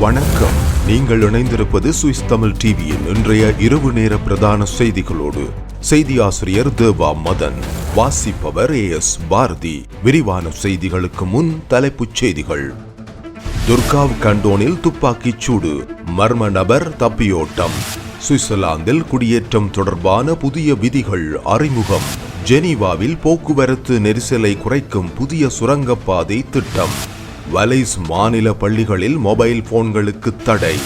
வணக்கம். நீங்கள் இணைந்திருப்பது சுவிஸ் தமிழ் டிவியின் இன்றைய இரவு நேர பிரதான செய்திகளோடு. செய்தி ஆசிரியர் தேவா மதன் வாசிப்பவர் ஏ எஸ் பாரதி. விரிவான செய்திகளுக்கு முன் தலைப்புச் செய்திகள். துர்காவ் கண்டோனில் துப்பாக்கிச் சூடு மர்ம நபர் தப்பியோட்டம். சுவிட்சர்லாந்தில் குடியேற்றம் தொடர்பான புதிய விதிகள் அறிமுகம். ஜெனீவாவில் போக்குவரத்து நெரிசலை குறைக்கும் புதிய சுரங்கப்பாதை திட்டம். வலைஸ் மாநில பள்ளிகளில் மொபைல் போன்களுக்கு தடை.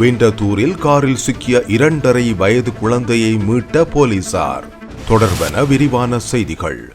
விண்டதூரில் காரில் சிக்கிய இரண்டரை வயது குழந்தையை மீட்ட போலீசார். தொடர்பன விரிவான செய்திகள்.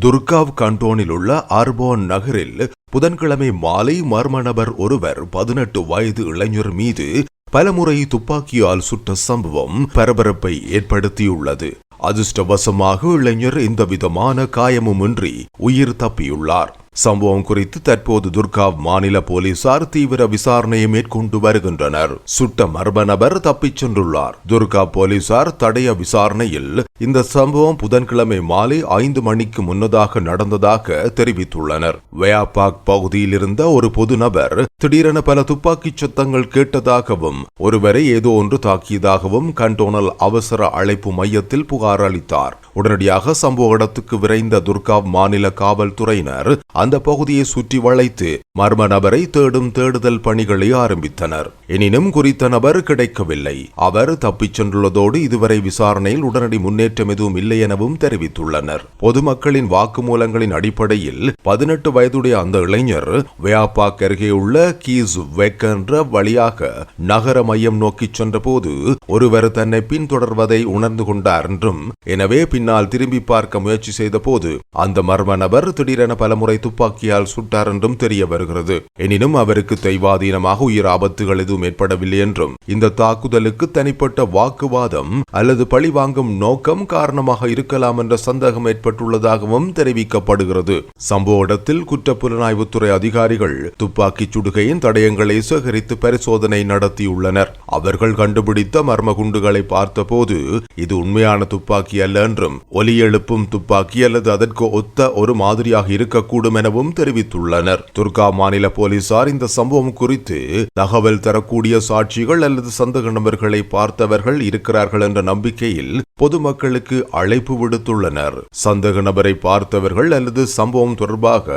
துர்காவ் கண்டோனில் உள்ள ஆர்போன் நகரில் புதன்கிழமை மாலை மர்ம நபர் ஒருவர் பதினெட்டு வயது இளைஞர் மீது பலமுறை துப்பாக்கியால் சுட்ட சம்பவம் பரபரப்பை ஏற்படுத்தியுள்ளது. அதிர்ஷ்டவசமாக இளைஞர் இந்த விதமான காயமுமின்றி உயிர் தப்பியுள்ளார். சம்பவம் குறித்து தற்போது துர்காவ் மாநில போலீசார் தீவிர விசாரணையை மேற்கொண்டு வருகின்றனர். சுட்ட மர்ம நபர் தப்பிச் சென்றுள்ளார். துர்கா போலீசார் தடைய விசாரணையில் இந்த சம்பவம் புதன்கிழமை மாலை ஐந்து மணிக்கு முன்னதாக நடந்ததாக தெரிவித்துள்ளனர். வயாபாக் பகுதியில் இருந்த ஒரு பொது நபர் திடீரென பல துப்பாக்கிச் சத்தங்கள் கேட்டதாகவும் ஒருவரை ஏதோ ஒன்று தாக்கியதாகவும் கண்டோனல் அவசர அழைப்பு மையத்தில் புகார் அளித்தார். உடனடியாக சம்பவ இடத்துக்கு விரைந்த துர்காவ் மாநில காவல்துறையினர் அந்த பகுதியை சுற்றி வளைத்து மர்ம நபரை தேடும் தேடுதல் பணிகளை ஆரம்பித்தனர். எனினும் குறித்த நபர் கிடைக்கவில்லை. அவர் தப்பிச் சென்றுள்ளதோடு இதுவரை விசாரணையில் உடனடி முன்னேற்றம் எதுவும் இல்லை எனவும் தெரிவித்துள்ளனர். பொதுமக்களின் வாக்குமூலங்களின் அடிப்படையில் பதினெட்டு வயதுடைய அந்த இளைஞர் வியாபாக் அருகே உள்ள கீஸ் வெக் என்ற வழியாக நகர மையம் நோக்கி சென்றபோது ஒருவர் தன்னை பின்தொடர்வதை உணர்ந்து கொண்டார் என்றும் எனவே பின்னால் திரும்பி பார்க்க முயற்சி செய்தபோது அந்த மர்ம நபர் திடீரென பலமுறை துப்பாக்கியால் சுட்டார் என்றும் தெரிய வருகிறது. எனினும் அவருக்கு தெய்வாதீனமாக உயிர் ஆபத்துகள் எதுவும் ஏற்படவில்லை என்றும் இந்த தாக்குதலுக்கு தனிப்பட்ட வாக்குவாதம் அல்லது பழிவாங்கும் நோக்கம் காரணமாக இருக்கலாம் என்ற சந்தேகம் ஏற்பட்டுள்ளதாகவும் தெரிவிக்கப்படுகிறது. சம்பவ இடத்தில் குற்றப்புலனாய்வுத்துறை அதிகாரிகள் துப்பாக்கிச் சுடுகையின் தடயங்களை சேகரித்து பரிசோதனை நடத்தியுள்ளனர். அவர்கள் கண்டுபிடித்த மர்ம குண்டுகளை பார்த்தபோது இது உண்மையான துப்பாக்கி அல்ல என்றும் ஒலி எழுப்பும் துப்பாக்கி அல்லது அதற்கு ஒத்த ஒரு மாதிரியாக இருக்கக்கூடும் எனவும் தெரிவித்துள்ளனர். துர்கா மாநில போலீசார் இந்த சம்பவம் குறித்து தகவல் தரக்கூடிய சாட்சிகள் அல்லது சந்தேக நபர்களை பார்த்தவர்கள் இருக்கிறார்கள் என்ற நம்பிக்கையில் பொதுமக்களுக்கு அழைப்பு விடுத்துள்ளனர். சந்தேக நபரை பார்த்தவர்கள் அல்லது சம்பவம் தொடர்பாக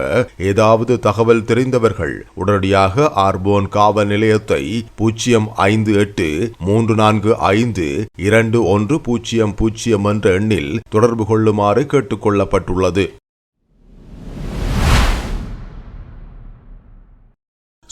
ஏதாவது தகவல் தெரிந்தவர்கள் உடனடியாக ஆர்போன் காவல் நிலையத்தை பூஜ்ஜியம் ஐந்து எட்டு மூன்று நான்கு ஐந்து இரண்டு ஒன்று பூஜ்ஜியம் பூஜ்ஜியம் என்ற எண்ணில் தொடர்பு கொள்ளுமாறு கேட்டுக்கொள்ளப்பட்டுள்ளது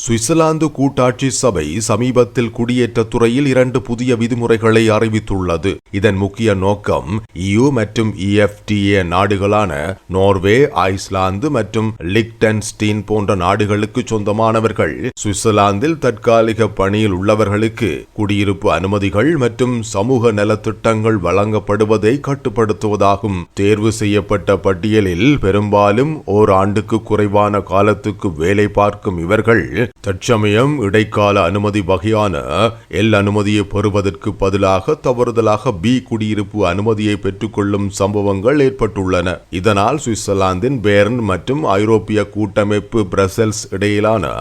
சுவிட்சர்லாந்து கூட்டாட்சி சபை சமீபத்தில் குடியேற்ற துறையில் இரண்டு புதிய விதிமுறைகளை அறிவித்துள்ளது. இதன் முக்கிய நோக்கம் இயு மற்றும் இஎஃப்டிஏ நாடுகளான நோர்வே ஐஸ்லாந்து மற்றும் லிக்டன்ஸ்டீன் போன்ற நாடுகளுக்கு சொந்தமானவர்கள் சுவிட்சர்லாந்தில் தற்காலிக பணியில் உள்ளவர்களுக்கு குடியிருப்பு அனுமதிகள் மற்றும் சமூக நலத்திட்டங்கள் வழங்கப்படுவதை கட்டுப்படுத்துவதாகும். தேர்வு செய்யப்பட்ட பட்டியலில் பெரும்பாலும் ஓர் ஆண்டுக்கு குறைவான காலத்துக்கு வேலை பார்க்கும் இவர்கள் தற்சமயம் இடைக்கால அனுமதி வகையான எல் அனுமதியை பெறுவதற்கு பதிலாக தவறுதலாக பி குடியிருப்பு அனுமதியை பெற்றுக்கொள்ளும் சம்பவங்கள் ஏற்பட்டுள்ளன. இதனால் சுவிட்சர்லாந்தின் பேர்ன் மற்றும் ஐரோப்பிய கூட்டமைப்பு பிரசல்ஸ் இடையிலான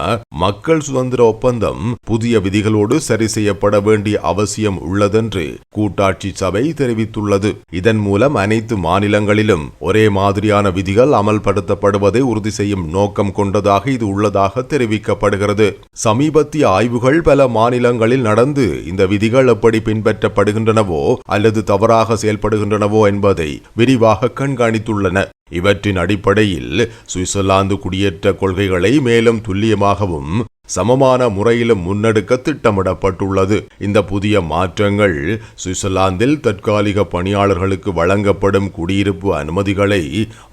மக்கள் சுதந்திர ஒப்பந்தம் புதிய விதிகளோடு சரி செய்யப்பட வேண்டிய அவசியம் உள்ளதென்று கூட்டாட்சி சபை தெரிவித்துள்ளது. இதன் மூலம் அனைத்து மாநிலங்களிலும் ஒரே மாதிரியான விதிகள் அமல்படுத்தப்படுவதை உறுதி செய்யும் நோக்கம் கொண்டதாக இது உள்ளதாக தெரிவிக்கப்படுகிறது. வருகிறது சமீபத்திய ஆய்வுகள் பல மாநிலங்களில் நடந்து இந்த விதிகள் எப்படி பின்பற்றப்படுகின்றனவோ அல்லது தவறாக செயல்படுகின்றனவோ என்பதை விரிவாக கண்காணித்துள்ளன. இவற்றின் அடிப்படையில் சுவிட்சர்லாந்து குடியேற்ற கொள்கைகளை மேலும் துல்லியமாகவும் சமமான முறையிலும் முன்னெடுக்க திட்டமிடப்பட்டுள்ளது. இந்த புதிய மாற்றங்கள் சுவிட்சர்லாந்தில் தற்காலிக பணியாளர்களுக்கு வழங்கப்படும் குடியிருப்பு அனுமதிகளை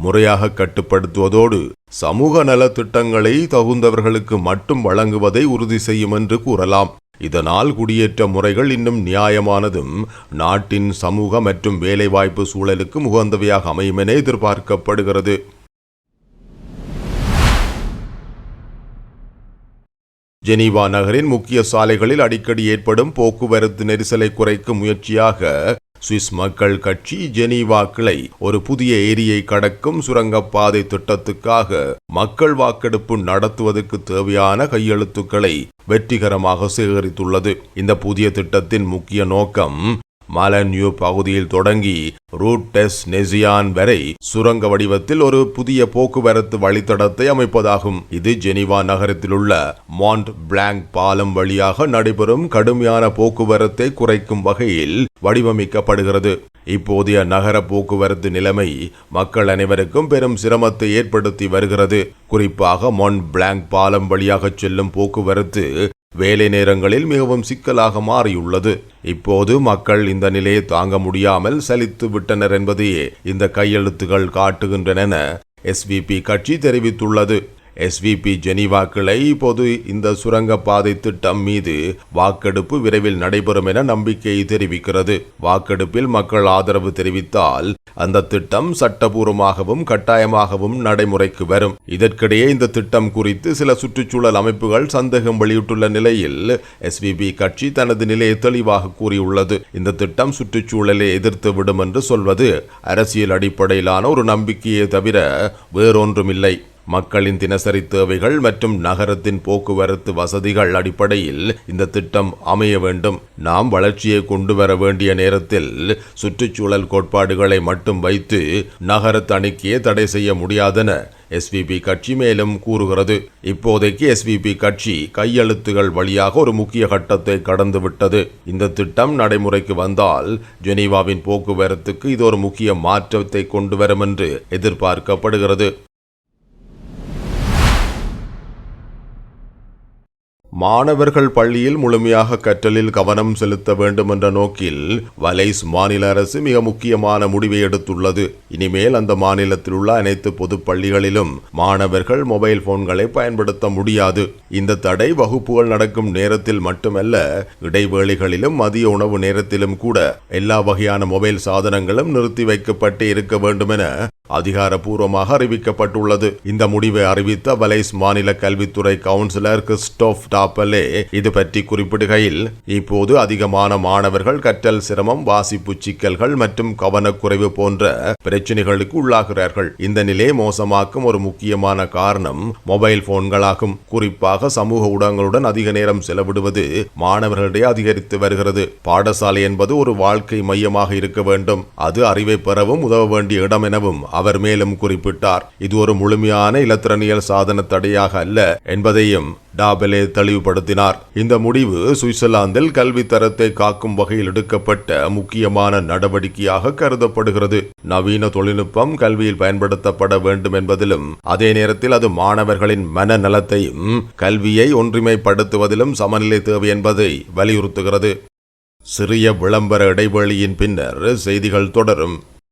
முறையாக கட்டுப்படுத்துவதோடு சமூக நல திட்டங்களை தகுந்தவர்களுக்கு மட்டும் வழங்குவதை உறுதி செய்யும் என்று கூறலாம். இதனால் குடியேற்ற முறைகள் இன்னும் நியாயமானதும் நாட்டின் சமூக மற்றும் வேலைவாய்ப்பு சூழலுக்கு உகந்தவையாக அமையும் என எதிர்பார்க்கப்படுகிறது. ஜெனீவா நகரின் முக்கிய சாலைகளில் அடிக்கடி ஏற்படும் போக்குவரத்து நெரிசலை குறைக்கும் முயற்சியாக சுவிஸ் மக்கள் கட்சி ஜெனீவா கிளை ஒரு புதிய ஏரியை கடக்கும் சுரங்கப்பாதை திட்டத்துக்காக மக்கள் வாக்கெடுப்பு நடத்துவதற்கு தேவையான கையெழுத்துக்களை வெற்றிகரமாக சேகரித்துள்ளது. இந்த புதிய திட்டத்தின் முக்கிய நோக்கம் மலன்யூ பகுதியில் தொடங்கி ரூட்டெஸ் நெசியான் வரை சுரங்க வடிவத்தில் ஒரு புதிய போக்குவரத்து வழித்தடத்தை அமைப்பதாகும். இது ஜெனிவா நகரத்தில் உள்ள மாண்ட் பிளாங்க் பாலம் வழியாக நடைபெறும் கடுமையான போக்குவரத்தை குறைக்கும் வகையில் வடிவமைக்கப்படுகிறது. இப்போதைய நகர போக்குவரத்து நிலைமை மக்கள் அனைவருக்கும் பெரும் சிரமத்தை ஏற்படுத்தி வருகிறது. குறிப்பாக மாண்ட் பிளாங்க் பாலம் வழியாக செல்லும் போக்குவரத்து வேலை நேரங்களில் மிகவும் சிக்கலாக மாறியுள்ளது. இப்போது மக்கள் இந்த நிலையை தாங்க முடியாமல் சலித்து விட்டனர் என்பதையே இந்த கையெழுத்துகள் காட்டுகின்றன எஸ்விபி கட்சி தெரிவித்துள்ளது. எஸ்விபி ஜெனீவா கிளை இப்போது இந்த சுரங்கப்பாதை திட்டம் மீது வாக்கெடுப்பு விரைவில் நடைபெறும் என நம்பிக்கை தெரிவிக்கிறது. வாக்கெடுப்பில் மக்கள் ஆதரவு தெரிவித்தால் அந்த திட்டம் சட்டபூர்வமாகவும் கட்டாயமாகவும் நடைமுறைக்கு வரும். இதற்கிடையே இந்த திட்டம் குறித்து சில சுற்றுச்சூழல் அமைப்புகள் சந்தேகம் வெளியிட்டுள்ள நிலையில் எஸ்விபி கட்சி தனது நிலையை தெளிவாக கூறியுள்ளது. இந்த திட்டம் சுற்றுச்சூழலை எதிர்த்து விடும் என்று சொல்வது அரசியல் அடிப்படையிலான ஒரு நம்பிக்கையை தவிர வேறொன்றுமில்லை. மக்களின் தினசரி தேவைகள் மற்றும் நகரத்தின் போக்குவரத்து வசதிகள் அடிப்படையில் இந்த திட்டம் அமைய வேண்டும். நாம் வளர்ச்சியை கொண்டு வர வேண்டிய நேரத்தில் சுற்றுச்சூழல் கோட்பாடுகளை மட்டும் வைத்து நகர தணிக்கையை தடை செய்ய முடியாதென எஸ்விபி கட்சி மேலும் கூறுகிறது. இப்போதைக்கு எஸ்விபி கட்சி கையெழுத்துகள் வழியாக ஒரு முக்கிய கட்டத்தை கடந்துவிட்டது. இந்த திட்டம் நடைமுறைக்கு வந்தால் ஜெனீவாவின் போக்குவரத்துக்கு இது ஒரு முக்கிய மாற்றத்தை கொண்டு வரும் என்று எதிர்பார்க்கப்படுகிறது. மாணவர்கள் பள்ளியில் முழுமையாக கற்றலில் கவனம் செலுத்த வேண்டும் என்ற நோக்கில் வலைஸ் மாநில அரசு மிக முக்கியமான முடிவை எடுத்துள்ளது. இனிமேல் அந்த மாநிலத்தில் உள்ள அனைத்து பொது பள்ளிகளிலும் மாணவர்கள் மொபைல் போன்களை பயன்படுத்த முடியாது. இந்த தடை வகுப்புகள் நடக்கும் நேரத்தில் மட்டுமல்ல இடைவேளைகளிலும் மதிய உணவு நேரத்திலும் கூட எல்லா வகையான மொபைல் சாதனங்களும் நிறுத்தி வைக்கப்பட்டு இருக்க வேண்டும் என அதிகாரப்பூர்வமாக அறிவிக்கப்பட்டுள்ளது. இந்த முடிவை அறிவித்த வலைஸ் மாநில கல்வித்துறை கவுன்சிலர் கிறிஸ்டோப் டாப்பலே இது பற்றி குறிப்பிடுகையில் இப்போது அதிகமான மாணவர்கள் கற்றல் சிரமம் வாசிப்பு சிக்கல்கள் மற்றும் கவனக்குறைவு போன்ற பிரச்சனைகளுக்கு உள்ளாகிறார்கள். இந்த நிலையை மோசமாக்கும் ஒரு முக்கியமான காரணம் மொபைல் போன்களாகும். குறிப்பாக சமூக ஊடகங்களுடன் அதிக நேரம் செலவிடுவது மாணவர்களிடையே அதிகரித்து வருகிறது. பாடசாலை என்பது ஒரு வாழ்க்கை மையமாக இருக்க வேண்டும். அது அறிவை பெறவும் உதவ வேண்டிய இடம் எனவும் அவர் மேலும் குறிப்பிட்டார் இது ஒரு முழுமையான இலத்திரனியல் சாதன தடையாக அல்ல என்பதையும் டாபெலே தெளிவுபடுத்தினார். இந்த முடிவு சுவிட்சர்லாந்தில் கல்வி தரத்தை காக்கும் வகையில் எடுக்கப்பட்ட முக்கியமான நடவடிக்கையாக கருதப்படுகிறது. நவீன தொழில்நுட்பம் கல்வியில் பயன்படுத்தப்பட வேண்டும் என்பதிலும் அதே நேரத்தில் அது மாணவர்களின் மனநலத்தையும் கல்வியை ஒன்றிமைப்படுத்துவதிலும் சமநிலை தேவை என்பதை வலியுறுத்துகிறது. சிறிய விளம்பர இடைவெளியின் பின்னர் செய்திகள் தொடரும்.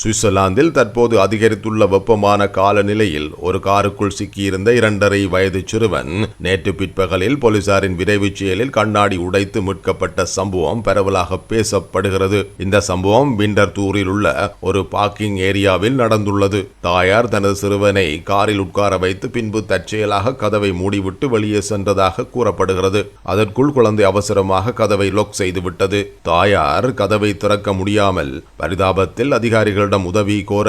சுவிட்சர்லாந்தில் தற்போது அதிகரித்துள்ள வெப்பமான காலநிலையில் ஒரு காருக்குள் சிக்கியிருந்த இரண்டரை வயது சிறுவன் நேற்று பிற்பகலில் போலீசாரின் விரைவு செயலில் கண்ணாடி உடைத்து மீட்கப்பட்ட சம்பவம் பரவலாக பேசப்படுகிறது. இந்த சம்பவம் விண்டர் தூரில் உள்ள ஒரு பார்க்கிங் ஏரியாவில் நடந்துள்ளது. தாயார் தனது சிறுவனை காரில் உட்கார வைத்து பின்பு தற்செயலாக கதவை மூடிவிட்டு வெளியே சென்றதாக கூறப்படுகிறது. அதற்குள் குழந்தை அவசரமாக கதவை லொக் செய்துவிட்டது. தாயார் கதவை திறக்க முடியாமல் பரிதாபத்தில் அதிகாரிகள் அதிகாரிகளிடம் உதவி கோர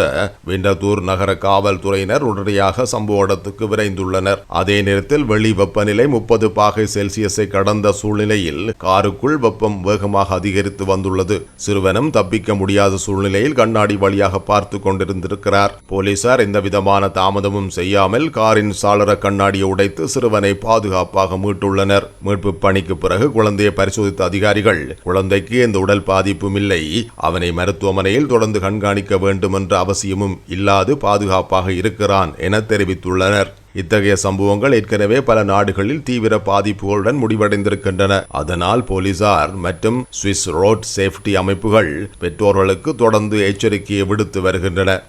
விண்டத்தூர் நகர காவல்துறையினர் உடனடியாக சம்பவ இடத்துக்கு விரைந்துள்ளனர். அதே நேரத்தில் வெளி வெப்பநிலை முப்பது பாகை செல்சியஸை கடந்த சூழ்நிலையில் காருக்குள் வெப்பம் வேகமாக அதிகரித்து வந்துள்ளது. சிறுவனும் தப்பிக்க முடியாத சூழ்நிலையில் கண்ணாடி வழியாக பார்த்து கொண்டிருந்திருக்கிறார். போலீசார் எந்த விதமான தாமதமும் செய்யாமல் காரின் சாளர கண்ணாடியை உடைத்து சிறுவனை பாதுகாப்பாக மீட்டுள்ளனர். மீட்பு பணிக்கு பிறகு குழந்தையை பரிசோதித்த அதிகாரிகள் குழந்தைக்கு எந்த உடல் பாதிப்பும் இல்லை அவனை மருத்துவமனையில் தொடர்ந்து கண்காணிக்க அளிக்க வேண்டுமென்ற அவசியமும் இல்லாது பாதுகாப்பாக இருக்கிறான் என தெரிவித்துள்ளனர். இத்தகைய சம்பவங்கள் ஏற்கனவே பல நாடுகளில் தீவிர பாதிப்புகளுடன் முடிவடைந்திருக்கின்றன. அதனால் போலீசார் மற்றும் சுவிஸ் ரோட் சேஃப்டி அமைப்புகள் பெற்றோர்களுக்கு தொடர்ந்து எச்சரிக்கையை விடுத்து வருகின்றன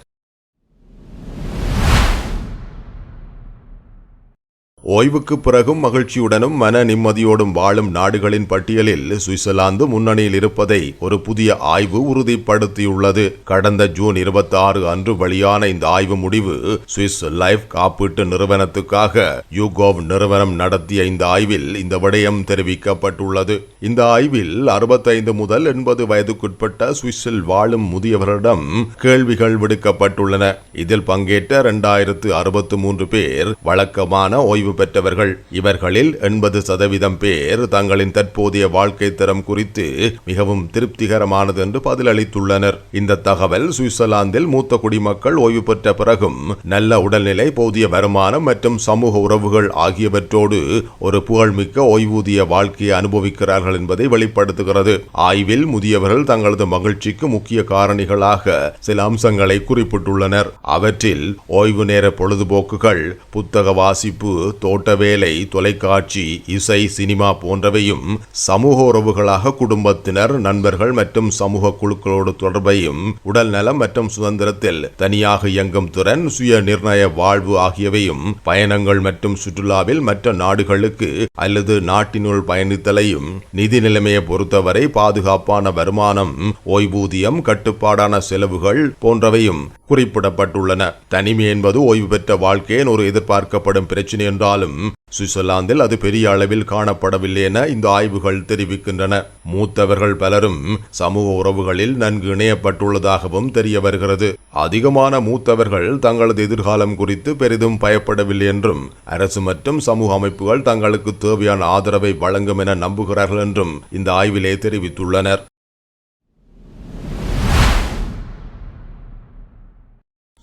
ஓய்வுக்கு பிறகும் மகிழ்ச்சியுடனும் மன நிம்மதியோடும் வாழும் நாடுகளின் பட்டியலில் சுவிட்சர்லாந்து முன்னணியில் இருப்பதை ஒரு புதிய ஆய்வு உறுதிப்படுத்தியுள்ளது. கடந்த ஜூன் இருபத்தி ஆறு அன்று வெளியான இந்த ஆய்வு முடிவு சுவிஸ் லைஃப் காப்பீட்டு நிறுவனத்துக்காக யூகோவ் நிறுவனம் நடத்திய இந்த ஆய்வில் இந்த விடயம் தெரிவிக்கப்பட்டுள்ளது. இந்த ஆய்வில் அறுபத்தைந்து முதல் எண்பது வயதுக்குட்பட்ட சுவிஸில் வாழும் முதியவரிடம் கேள்விகள் விடுக்கப்பட்டுள்ளன. இதில் பங்கேற்ற இரண்டாயிரத்து அறுபத்து மூன்று பேர் வழக்கமான ஓய்வு பெற்றவர்கள். இவர்களில் எண்பது சதவீதம் பேர் தங்களின் தற்போதைய வாழ்க்கை தரம் குறித்து மிகவும் திருப்திகரமானது என்று பதிலளித்துள்ளனர். இந்த தகவல் சுவிட்சர்லாந்தில் மூத்த குடிமக்கள் ஓய்வு பெற்ற பிறகும் நல்ல உடல்நிலை போதிய வருமானம் மற்றும் சமூக உறவுகள் ஆகியவற்றோடு ஒரு புகழ்மிக்க ஓய்வூதிய வாழ்க்கையை அனுபவிக்கிறார்கள் என்பதை வெளிப்படுத்துகிறது. ஆய்வில் முதியவர்கள் தங்களது மகிழ்ச்சிக்கு முக்கிய காரணிகளாக சில அம்சங்களை குறிப்பிட்டுள்ளனர். அவற்றில் ஓய்வு நேர பொழுதுபோக்குகள் புத்தக வாசிப்பு தோட்ட வேலை தொலைக்காட்சி இசை சினிமா போன்றவையும் சமூக உறவுகளாக குடும்பத்தினர் நண்பர்கள் மற்றும் சமூக குழுக்களோடு தொடர்பையும் உடல் நலம் மற்றும் சுதந்திரத்தில் தனியாக இயங்கும் திறன் சுய நிர்ணய வாழ்வு ஆகியவையும் பயணங்கள் மற்றும் சுற்றுலாவில் மற்ற நாடுகளுக்கு அல்லது நாட்டினுள் பயணித்தலையும் நிதி நிலைமையை பொறுத்தவரை பாதுகாப்பான வருமானம் ஓய்வூதியம் கட்டுப்பாடான செலவுகள் போன்றவையும் குறிப்பிடப்பட்டுள்ளன. தனிமை என்பது ஓய்வு பெற்ற வாழ்க்கையின் ஒரு எதிர்பார்க்கப்படும் பிரச்சனை என்றால் இருந்தாலும் சுவிட்சர்லாந்தில் அது பெரிய அளவில் காணப்படவில்லை என இந்த ஆய்வுகள் தெரிவிக்கின்றன. மூத்தவர்கள் பலரும் சமூக உறவுகளில் நன்கு இணையப்பட்டுள்ளதாகவும் தெரிய வருகிறது. அதிகமான மூத்தவர்கள் தங்களது எதிர்காலம் குறித்து பெரிதும் பயப்படவில்லை என்றும் அரசு மற்றும் சமூக அமைப்புகள் தங்களுக்கு தேவையான ஆதரவை வழங்கும் என நம்புகிறார்கள் என்றும் இந்த ஆய்விலே தெரிவித்துள்ளனர்.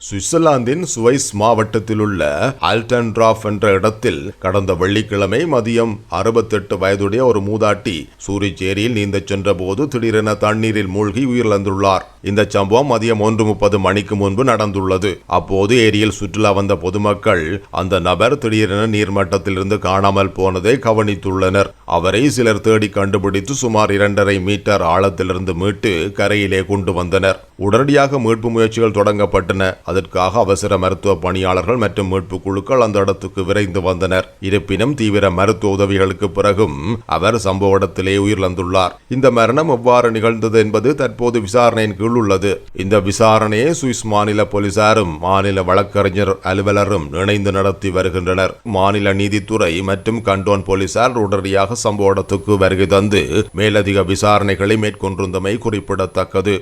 சுவிட்சர்லாந்தின் சுவைஸ் மாவட்டத்தில் உள்ள ஆல்டன்ட்ராஃப் என்ற இடத்தில் கடந்த வெள்ளிக்கிழமை மதியம் அறுபத்தெட்டு வயதுடைய ஒரு மூதாட்டி சூரிச்சேரியில் நீந்தச் சென்றபோது திடீரென தண்ணீரில் மூழ்கி உயிரிழந்துள்ளார். இந்த சம்பவம் மதியம் ஒன்று முப்பது மணிக்கு முன்பு நடந்துள்ளது. அப்போது ஏரியில் சுற்றுலா வந்த பொதுமக்கள் அந்த நபர் திடீரென நீர்மட்டத்திலிருந்து காணாமல் போனதை கவனித்துள்ளனர். அவரை சிலர் தேடி கண்டுபிடித்து சுமார் இரண்டரை மீட்டர் ஆழத்திலிருந்து மீட்டு கரையிலே கொண்டு வந்தனர். உடனடியாக மீட்பு முயற்சிகள் தொடங்கப்பட்டன. அதற்காக அவசர மருத்துவ பணியாளர்கள் மற்றும் மீட்புக் குழுக்கள் அந்த இடத்துக்கு விரைந்து வந்தனர். இருப்பினும் தீவிர மருத்துவ உதவிகளுக்கு பிறகும் அவர் சம்பவ இடத்திலே உயிரிழந்துள்ளார். இந்த மரணம் எவ்வாறு நிகழ்ந்தது என்பது தற்போது விசாரணையின் கீழ் உள்ளது. இந்த விசாரணையை சுவிஸ் மாநில போலீசாரும் மாநில வழக்கறிஞர் அலுவலரும் இணைந்து நடத்தி வருகின்றனர். மாநில நீதித்துறை மற்றும் கண்டோன் போலீசார் உடனடியாக சம்பவ இடத்துக்கு வருகை தந்து மேலதிக விசாரணைகளை மேற்கொண்டிருந்தமை குறிப்பிடத்தக்கது.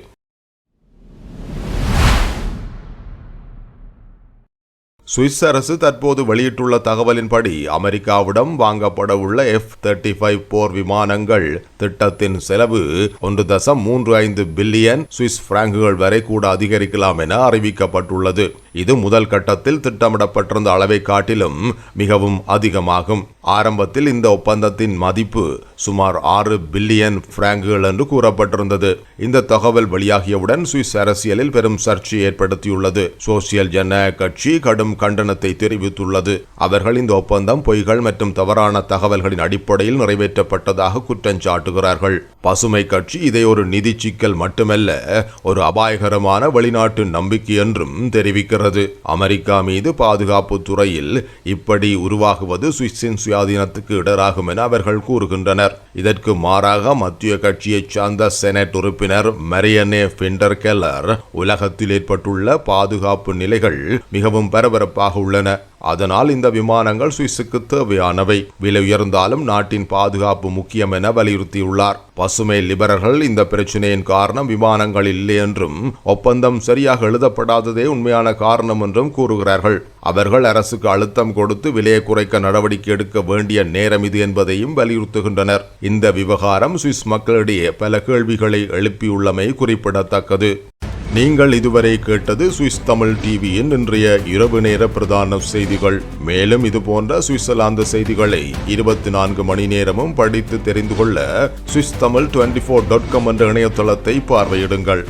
சுவிஸ் அரசு தற்போது வெளியிட்டுள்ள தகவலின்படி அமெரிக்காவிடம் வாங்கப்பட உள்ள எஃப் தேர்ட்டி ஃபைவ் போர் விமானங்கள் திட்டத்தின் செலவு ஒன்று தசம் மூன்று ஐந்து பில்லியன் சுவிஸ் பிராங்குகள் வரை கூட அதிகரிக்கலாம் என அறிவிக்கப்பட்டுள்ளது. இது முதல் கட்டத்தில் திட்டமிடப்பட்டிருந்த அளவை காட்டிலும் மிகவும் அதிகமாகும். ஆரம்பத்தில் இந்த ஒப்பந்தத்தின் மதிப்பு சுமார் ஆறு பில்லியன் பிராங்குகள் என்று கூறப்பட்டிருந்தது. இந்த தகவல் வெளியாகியவுடன் சுவிஸ் அரசியலில் பெரும் சர்ச்சை ஏற்படுத்தியுள்ளது. சோசியல் ஜனநாயக கட்சி கடும் கடும் கண்டனத்தை தெரிவித்துள்ளது. அவர்கள் இந்த ஒப்பந்தம் பொய்கள் மற்றும் தவறான தகவல்களின் அடிப்படையில் நிறைவேற்றப்பட்டதாக குற்றம் சாட்டுகிறார்கள். பசுமை கட்சி இதை ஒரு நிதி சிக்கல் மட்டுமல்ல ஒரு அபாயகரமான வெளிநாட்டு நம்பிக்கை என்றும் தெரிவிக்கிறது. அமெரிக்கா மீது பாதுகாப்பு துறையில் இப்படி உருவாகுவது சுவிஸின் சுயாதீனத்துக்கு இடராகும் என அவர்கள் கூறுகின்றனர். இதற்கு மாறாக மத்திய கட்சியைச் சார்ந்த செனட் உறுப்பினர் மரியனே பிண்டர் கெல்லர் உலகத்தில் ஏற்பட்டுள்ள பாதுகாப்பு நிலைகள் மிகவும் பரபரப்பாக உள்ளன. அதனால் இந்த விமானங்கள் சுவிஸுக்கு தேவையானவை. விலை உயர்ந்தாலும் நாட்டின் பாதுகாப்பு முக்கியம் என வலியுறுத்தியுள்ளார். பசுமை லிபரர்கள் இந்த பிரச்சினையின் காரணம் விமானங்கள் இல்லை என்றும் ஒப்பந்தம் சரியாக எழுதப்படாததே உண்மையான காரணம் என்றும் கூறுகிறார்கள். அவர்கள் அரசுக்கு அழுத்தம் கொடுத்து விலையை குறைக்க நடவடிக்கை எடுக்க வேண்டிய நேரம் இது என்பதையும் வலியுறுத்துகின்றனர். இந்த விவகாரம் சுவிஸ் மக்களிடையே பல கேள்விகளை எழுப்பியுள்ளமை குறிப்பிடத்தக்கது. நீங்கள் இதுவரை கேட்டது சுவிஸ் தமிழ் டிவியின் இன்றைய இரவு நேர பிரதான செய்திகள். மேலும் இது போன்ற சுவிட்சர்லாந்து செய்திகளை இருபத்தி நான்கு மணி நேரமும் படித்து தெரிந்து கொள்ள Swiss Tamil twenty four dot com என்ற இணையதளத்தை பார்வையிடுங்கள்.